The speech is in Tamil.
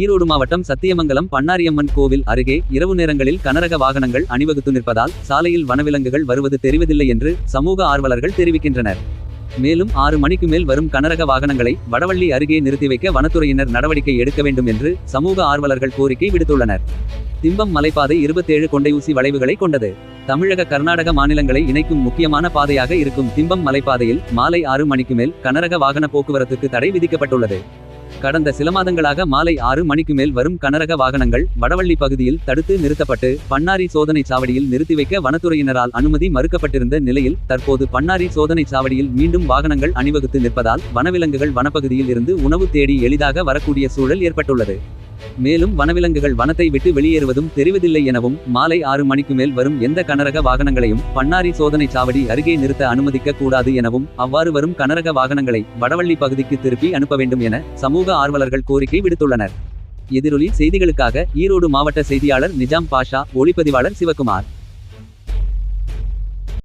ஈரோடு மாவட்டம் சத்தியமங்கலம் பண்ணாரியம்மன் கோவில் அருகே இரவு நேரங்களில் கனரக வாகனங்கள் அணிவகுத்து நிற்பதால் சாலையில் வனவிலங்குகள் வருவது தெரிவதில்லை என்று சமூக ஆர்வலர்கள் தெரிவிக்கின்றனர். மேலும் ஆறு மணிக்கு மேல் வரும் கனரக வாகனங்களை வடவள்ளி அருகே நிறுத்தி வைக்க வனத்துறையினர் நடவடிக்கை எடுக்க வேண்டும் என்று சமூக ஆர்வலர்கள் கோரிக்கை விடுத்துள்ளனர். திம்பம் மலைப்பாதை இருபத்தேழு கொண்டையூசி வளைவுகளை கொண்டது. தமிழக கர்நாடக மாநிலங்களை இணைக்கும் முக்கியமான பாதையாக இருக்கும் திம்பம் மலைப்பாதையில் மாலை ஆறு மணிக்கு மேல் கனரக வாகன போக்குவரத்துக்கு தடை விதிக்கப்பட்டுள்ளது. கடந்த சில மாதங்களாக மாலை ஆறு மணிக்கு மேல் வரும் கனரக வாகனங்கள் வடவள்ளி பகுதியில் தடுத்து நிறுத்தப்பட்டு பன்னாரி சோதனை சாவடியில் நிறுத்தி வைக்க வனத்துறையினரால் அனுமதி மறுக்கப்பட்டிருந்த நிலையில் தற்போது பன்னாரி சோதனை சாவடியில் மீண்டும் வாகனங்கள் அணிவகுத்து நிற்பதால் வனவிலங்குகள் வனப்பகுதியில் இருந்து உணவு தேடி எளிதாக வரக்கூடிய சூழல் ஏற்பட்டுள்ளது. மேலும் வனவிலங்குகள் வனத்தை விட்டு வெளியேறுவதும் தெரிவதில்லை எனவும் மாலை ஆறு மணிக்கு மேல் வரும் எந்த கனரக வாகனங்களையும் பன்னாரி சோதனை சாவடி அருகே நிறுத்த அனுமதிக்க கூடாது எனவும் அவ்வாறு வரும் கனரக வாகனங்களை வடவள்ளி பகுதிக்கு திருப்பி அனுப்ப வேண்டும் என சமூக ஆர்வலர்கள் கோரிக்கை விடுத்துள்ளனர். எதிரொலி செய்திகளுக்காக ஈரோடு மாவட்ட செய்தியாளர் நிஜாம் பாஷா ஒளிப்பதிவாளர் சிவகுமார்.